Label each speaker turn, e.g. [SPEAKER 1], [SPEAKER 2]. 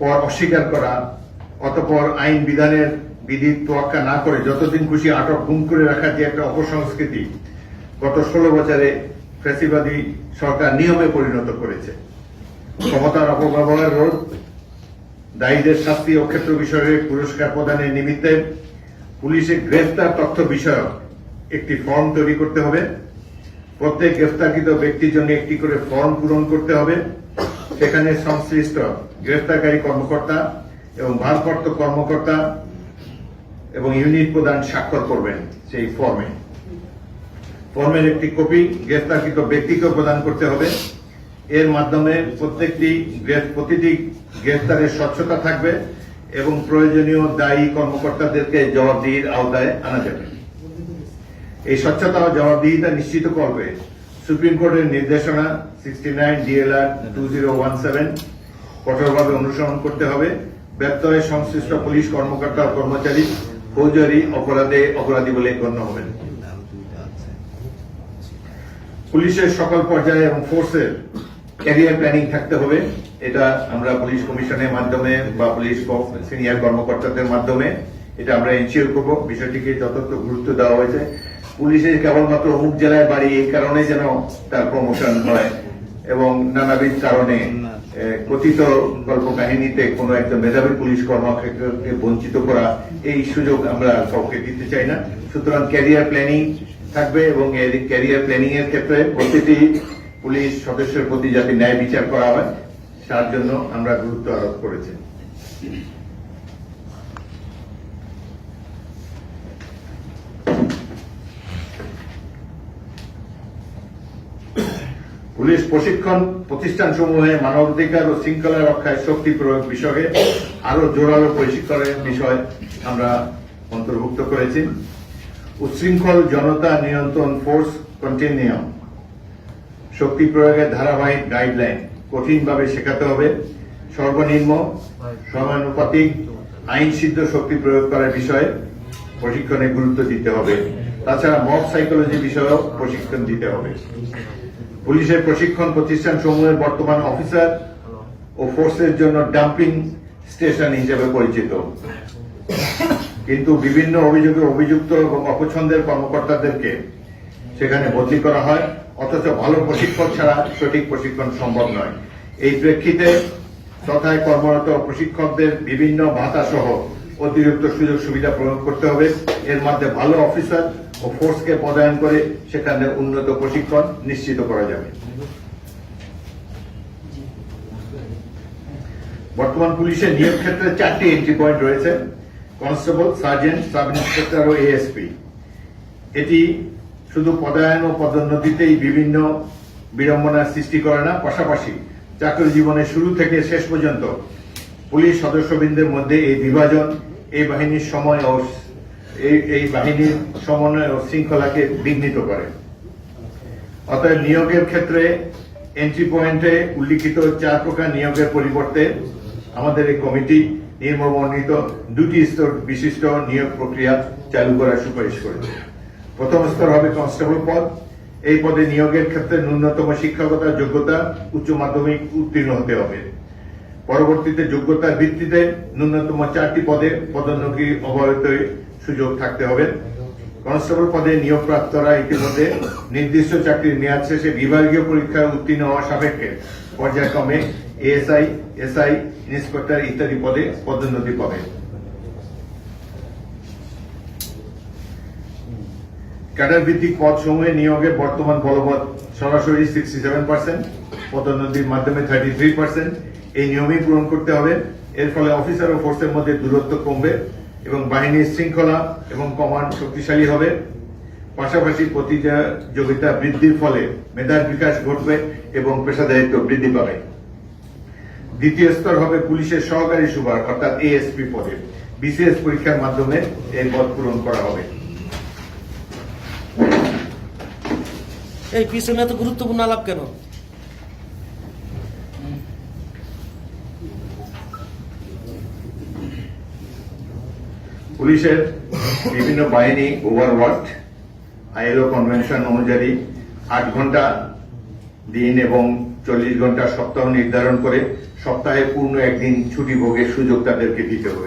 [SPEAKER 1] পর অস্বীকার করা, অতপর আইন বিধানের বিধি তোয়াক্কা না করে যতদিন খুশি আটক গুম করে রাখা যে একটা অপসংস্কৃতি গত ষোলো বছরে ফ্যাসিবাদী সরকার নিয়মে পরিণত করেছে। ক্ষমতার অপব্যবহার রোধ, দায়ীদের শাস্তি ও ক্ষেত্র বিষয়ে পুরস্কার প্রদানের নিমিত্তে পুলিশের গ্রেফতার তথ্য বিষয়ক একটি ফর্ম তৈরি করতে হবে। প্রত্যেক গ্রেফতারকৃত ব্যক্তির জন্য একটি করে ফর্ম পূরণ করতে হবে। সেখানে সংশ্লিষ্ট গ্রেফতারকারী কর্মকর্তা এবং ভারপ্রাপ্ত কর্মকর্তা এবং ইউনিট প্রধান স্বাক্ষর করবেন সেই ফর্মে। ফর্মের একটি কপি গ্রেফতারকৃত ব্যক্তিকে প্রদান করতে হবে। এর মাধ্যমে প্রত্যেকটি প্রতিটি গ্রেফতারের স্বচ্ছতা থাকবে এবং প্রয়োজনীয় দায়ী কর্মকর্তাদেরকে জবাবদিহির আওতায় আনা যাবে। এই স্বচ্ছতা ও জবাবদিহিতা নিশ্চিত করবে সুপ্রিম কোর্টের নির্দেশনা sixty nine DLR two zero one seven কঠোরভাবে অনুসরণ করতে হবে। ব্যত্যয়ে সংশ্লিষ্ট পুলিশ কর্মকর্তা ও কর্মচারী ফৌজদারি, অপরাধে অপরাধী বলে গণ্য হবেন। পুলিশের সকল পর্যায়ে এবং ফোর্সের ক্যারিয়ার প্ল্যানিং থাকতে হবে। এটা আমরা পুলিশ কমিশনের মাধ্যমে বা পুলিশ সিনিয়র কর্মকর্তাদের মাধ্যমে এটা আমরা এনশিওর করব। বিষয়টিকে যথার্থ গুরুত্ব দেওয়া হয়েছে। পুলিশের কেবলমাত্র অমুক জেলায় বাড়ি এই কারণে যেন তার প্রমোশন হয় এবং নানাবিধ কারণে কথিত গল্প কাহিনীতে কোনো একজন মেধাবী পুলিশ কর্মকর্তাকে বঞ্চিত করা এই সুযোগ আমরা কাউকে দিতে চাই না। সুতরাং ক্যারিয়ার প্ল্যানিং থাকবে এবং এই ক্যারিয়ার প্ল্যানিং এর ক্ষেত্রে প্রতিটি পুলিশ সদস্যের প্রতি যাতে ন্যায় বিচার করা হয়, তার জন্য আমরা গুরুত্ব আরোপ করেছি। পুলিশ প্রশিক্ষণ প্রতিষ্ঠান সমূহে মানবাধিকার ও শৃঙ্খলা রক্ষায় শক্তি প্রয়োগ বিষয়ে আরও জোরালো প্রশিক্ষণের বিষয় আমরা অন্তর্ভুক্ত করেছি। উচ্ছৃঙ্খল জনতা নিয়ন্ত্রণ ফোর্স কন্টিনিয়াম শক্তি প্রয়োগের ধারাবাহিক গাইডলাইন কঠিনভাবে শেখাতে হবে। সর্বনিম্ন, সমানুপাতিক আইন সিদ্ধ শক্তি প্রয়োগ করার বিষয়ে প্রশিক্ষণে গুরুত্ব দিতে হবে। তাছাড়া মব সাইকোলজি বিষয়েও প্রশিক্ষণ দিতে হবে। পুলিশের প্রশিক্ষণ প্রতিষ্ঠান সমূহের বর্তমান অফিসার ও ফোর্সের জন্য ডাম্পিং স্টেশন হিসেবে পরিচিত। কিন্তু বিভিন্ন অভিযোগে অভিযুক্ত এবং অপছন্দের কর্মকর্তাদেরকে সেখানে বদলি করা হয়, অথচ ভালো প্রশিক্ষণ ছাড়া সঠিক প্রশিক্ষণ সম্ভব নয়। এই প্রেক্ষিতে তথায় কর্মরত প্রশিক্ষকদের বিভিন্ন ভাতা সহ অতিরিক্ত সুযোগ সুবিধা প্রয়োগ করতে হবে। এর মধ্যে ভালো অফিসার ও ফোর্সকে পদায়ন করে সেখানে উন্নত প্রশিক্ষণ নিশ্চিত করা যাবে। বর্তমান পুলিশের নিয়োগ ক্ষেত্রে চারটি এন্ট্রি পয়েন্ট রয়েছে। কনস্টেবল সার্জেন্ট সাব ইন্সপেক্টর ও এএসপি এটি শুধু পদায়ন ও পদোন্নতিতেই বিভিন্ন বিড়ম্বনার সৃষ্টি করে না, পাশাপাশি চাকরি জীবনের শুরু থেকে শেষ পর্যন্ত পুলিশ সদস্যবৃন্দের মধ্যে এই বিভাজন, এই বাহিনীর সময় এই বাহিনীর সমন্বয় ও শৃঙ্খলাকে বিঘ্নিত করে। অতএব নিয়োগের ক্ষেত্রে এন্ট্রি পয়েন্টে উল্লিখিত চার প্রকার নিয়োগের পরিবর্তে আমাদের এই কমিটি নির্মবর্ণিত দুটি স্তর বিশিষ্ট নিয়োগ প্রক্রিয়া চালু করার সুপারিশ করেছে। প্রথম স্তর হবে কনস্টেবল পদ। এই পদে নিয়োগের ক্ষেত্রে ন্যূনতম শিক্ষাগত যোগ্যতা, উচ্চ মাধ্যমিক উত্তীর্ণ হতে হবে। পরবর্তীতে যোগ্যতার ভিত্তিতে ন্যূনতম চারটি পদে পদোন্নতি অব্যাহত সুযোগ থাকতে হবে। কনস্টেবল পদে নিয়োগপ্রাপ্তরা ইতিমধ্যে নির্দিষ্ট চাকরির মেয়াদ শেষে বিভাগীয় পরীক্ষায় উত্তীর্ণ হওয়া সাপেক্ষে পর্যায়ক্রমে এএসআই, এসআই, ইন্সপেক্টর ইত্যাদি পদে পদোন্নতি পাবে। ক্যাডার ভিত্তিক পদ সমূহে নিয়োগে বর্তমান বলবৎ সরাসরি সিক্সটি সেভেন পার্সেন্ট পদোন্নতির মাধ্যমে থার্টি থ্রি পার্সেন্ট এই নিয়মই পূরণ করতে হবে। এর ফলে অফিসার ও ফোর্সের মধ্যে দূরত্ব কমবে এবং বাহিনীর শৃঙ্খলা এবং কমান্ড শক্তিশালী হবে। পাশাপাশি প্রতিযোগিতা বৃদ্ধির ফলে মেধার বিকাশ ঘটবে এবং পেশাদারিত্ব বৃদ্ধি পাবে। দ্বিতীয় স্তর হবে পুলিশের সহকারী সুপার, অর্থাৎ এএসপি পদে। বিসিএস পরীক্ষার মাধ্যমে এই পদ পূরণ করা হবে।
[SPEAKER 2] এই পিছনে এত গুরুত্বপূর্ণ আলাপ কেন?
[SPEAKER 1] পুলিশের বিভিন্ন বাহিনী ওভারওয়ার্ক আইএলও কনভেনশন অনুযায়ী আট ঘণ্টা দিন এবং চল্লিশ ঘণ্টা সপ্তাহ নির্ধারণ করে সপ্তাহে পূর্ণ একদিন ছুটি ভোগের সুযোগ তাদেরকে দিতে হবে।